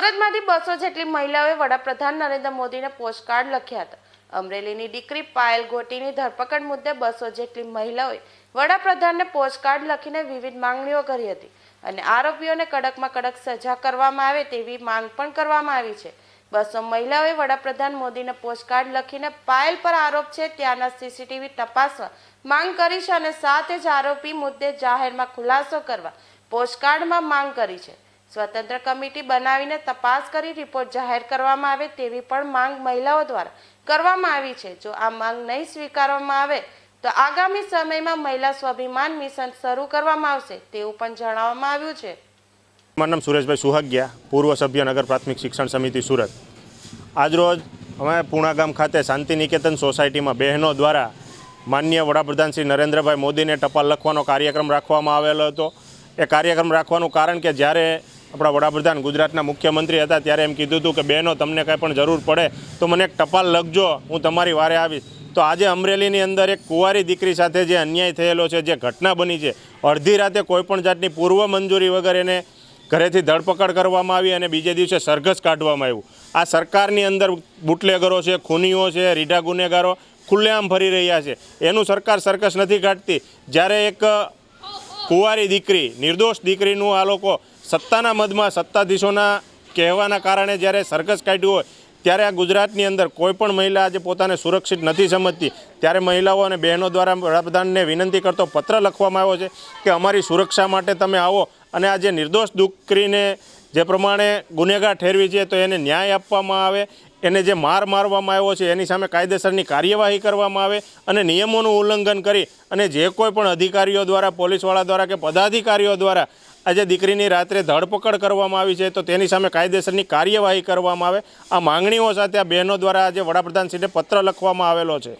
બસો જેટલી મહિલાઓએ વડાપ્રધાન નરેન્દ્ર મોદીને પોસ્ટકાર્ડ લખ્યા હતા. અમરેલીની દીકરી પાયલ ગોટીની ધરપકડ મુદ્દે બસો જેટલી મહિલાઓએ વડાપ્રધાનને પોસ્ટકાર્ડ લખીને વિવિધ માંગણીઓ કરી હતી અને આરોપીઓને કડકમાં કડક સજા કરવામાં આવે તેવી માંગ પણ કરવામાં આવી છે. બસો મહિલાઓએ વડાપ્રધાન મોદીને પોસ્ટકાર્ડ લખીને પાયલ પર આરોપ છે ત્યાંના સીસીટીવી તપાસવા માંગ કરી છે અને સાથે જ આરોપી મુદ્દે જાહેરમાં ખુલાસો કરવા પોસ્ટકાર્ડમાં માંગ કરી છે. સ્વતંત્ર કમિટી બનાવીને તપાસ કરી રિપોર્ટ જાહેર કરવામાં આવે તેવી પણ માંગ મહિલાઓ દ્વારા કરવામાં આવી છે. જો આ માંગ નહીં સ્વીકારવામાં આવે, તો આગામી સમયમાં મહિલા સ્વાભિમાન મિશન શરૂ કરવામાં આવશે તેવું પણ જણાવવામાં આવ્યું છે. મારું નામ સુરેશભાઈ સુહાગ્યા, પૂર્વ સભ્ય નગર પ્રાથમિક શિક્ષણ સમિતિ સુરત. આજરોજ અમે પૂણા ગામ ખાતે શાંતિ નિકેતન સોસાયટીમાં બહેનો દ્વારા માન્ય વડાપ્રધાન શ્રી નરેન્દ્રભાઈ મોદીને ટપાલ લખવાનો કાર્યક્રમ રાખવામાં આવેલો હતો. એ કાર્યક્રમ રાખવાનું કારણ કે જ્યારે આપણા વડાપ્રધાન ગુજરાતના મુખ્યમંત્રી હતા ત્યારે એમ કીધું હતું કે, બહેનો, તમને કાંઈ પણ જરૂર પડે તો મને એક ટપાલ લખજો, હું તમારી વારે આવીશ. તો આજે અમરેલીની અંદર એક કુંવારી દીકરી સાથે જે અન્યાય થયેલો છે, જે ઘટના બની છે, અડધી રાતે કોઈપણ જાતની પૂર્વ મંજૂરી વગર એને ઘરેથી ધરપકડ કરવામાં આવી અને બીજે દિવસે સરઘસ કાઢવામાં આવ્યું. આ સરકારની અંદર બુટલેગરો છે, ખૂનીઓ છે, રીઢા ગુનેગારો ખુલ્લેઆમ ફરી રહ્યા છે. એનું સરકાર સરકસ નથી કાઢતી. જ્યારે એક કુંવારી દીકરી, નિર્દોષ દીકરીનું આ લોકો સત્તાના મદમાં સત્તાધીશોના કહેવાના કારણે જ્યારે સરઘસ કાઢ્યું હોય, ત્યારે આ ગુજરાતની અંદર કોઈ પણ મહિલા આજે પોતાને સુરક્ષિત નથી સમજતી. ત્યારે મહિલાઓ અને બહેનો દ્વારા વડાપ્રધાનને વિનંતી કરતો પત્ર લખવામાં આવ્યો છે કે અમારી સુરક્ષા માટે તમે આવો અને આ જે નિર્દોષ દીકરીને જે પ્રમાણે ગુનેગાર ઠેરવી છે, તો એને ન્યાય આપવામાં આવે. એને જે માર મારવામાં આવ્યો છે, એની સામે કાયદેસરની કાર્યવાહી કરવામાં આવે અને નિયમોનું ઉલ્લંઘન કરી અને જે કોઈ પણ અધિકારીઓ દ્વારા, પોલીસવાળા દ્વારા કે પદાધિકારીઓ દ્વારા આજે દીકરીની રાત્રે ધરપકડ કરવામાં આવી છે, તો તેની સામે કાયદેસરની કાર્યવાહી કરવામાં આવે. આ માંગણીઓ સાથે આ બહેનો દ્વારા આજે વડાપ્રધાનશ્રીને પત્ર લખવામાં આવેલો છે.